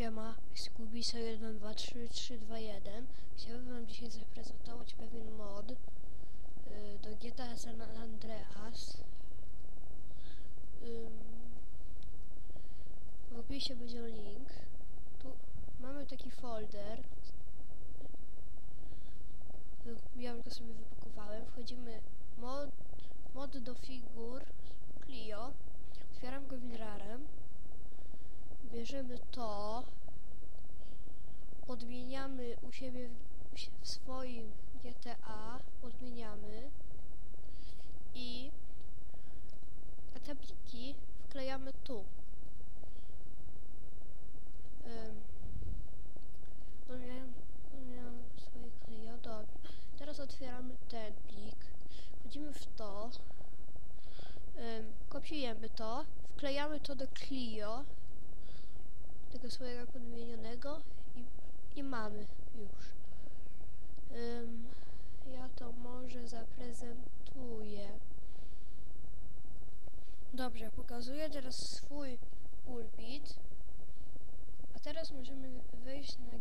Siema, Skubiso 1, 2, 3, 3, 2, 1. Chciałbym wam dzisiaj zaprezentować pewien mod y, do GTA San Andreas. W opisie będzie link. Tu mamy taki folder. Ja go sobie wypakowałem. Wchodzimy mod, mod do figur Clio. Otwieram. Bierzemy to, odmieniamy u siebie w, w swoim GTA, odmieniamy i te pliki wklejamy tu. Ym, odmieniam, odmieniam swoje Clio, dobra. Teraz otwieramy ten plik, wchodzimy w to, ym, kopiujemy to, wklejamy to do Clio, swojego podmienionego i, i mamy już. Um, ja to może zaprezentuję. Dobrze, pokazuję teraz swój pulpit. A teraz możemy wyjść na